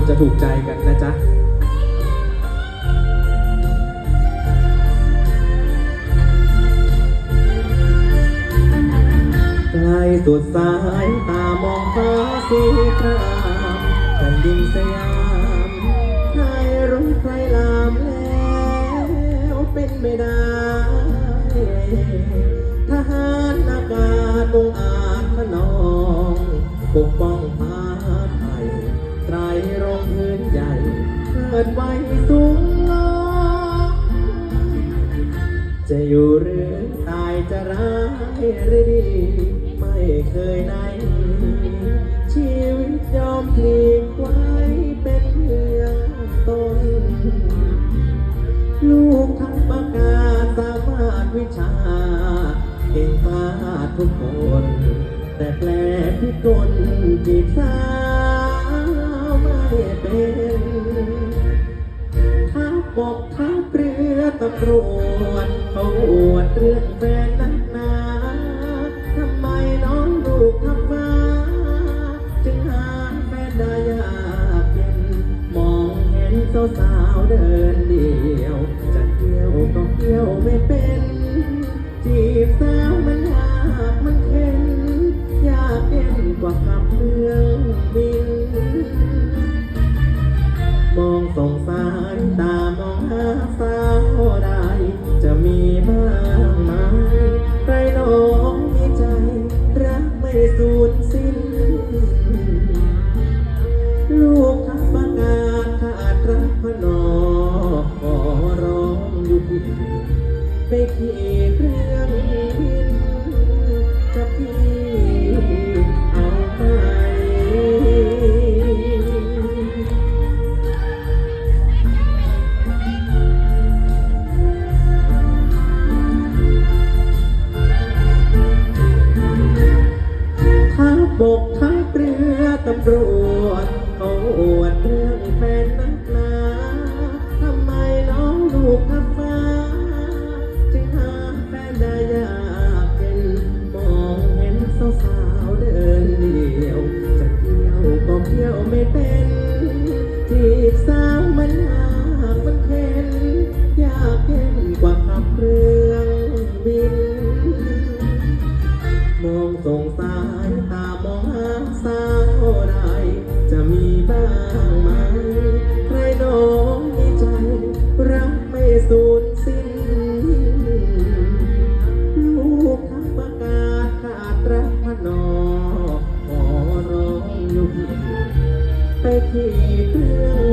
คนจะถูกใจกันนะจ๊ะไกลสุดสายตามองฟ้าสีครามแผ่นดินสยามใครรู้ใครลามแล้วเป็นไม่ได้ทหารอากาศบงอา ดไว้สูงลงจะอยู่หรือตายจะร้ายหรือดี ไม่เคยไหนชีวิตยอมพลีกไว้เป็นเพียงต้นลูกทั้งประกาศสามารถวิชา เก่งกล้าทุกคน แต่แปลพิกลจีบสา รวจเขาอวดเรื่องแฟนนักหนาทำไมน้องลูกทำมาจึงหาแฟนได้ยากเย็นมองเห็นสาวๆเดินเดียว จะเที่ยวก็เที่ยวไม่เป็น ให้สูญสิ้น ลูกทักประกาศขาดรักพนอขอร้องอยู่ไปขี่เครื่องำรวจเขาอวดเรื่องแฟนนักหนาทำไมน้องลูก บ้งไหมใครนองมีใจ รักไม่สูญสิ้น ลูกทักประกาศขาดรักพนอขอร้องอยู่ไปขี่เครื่อง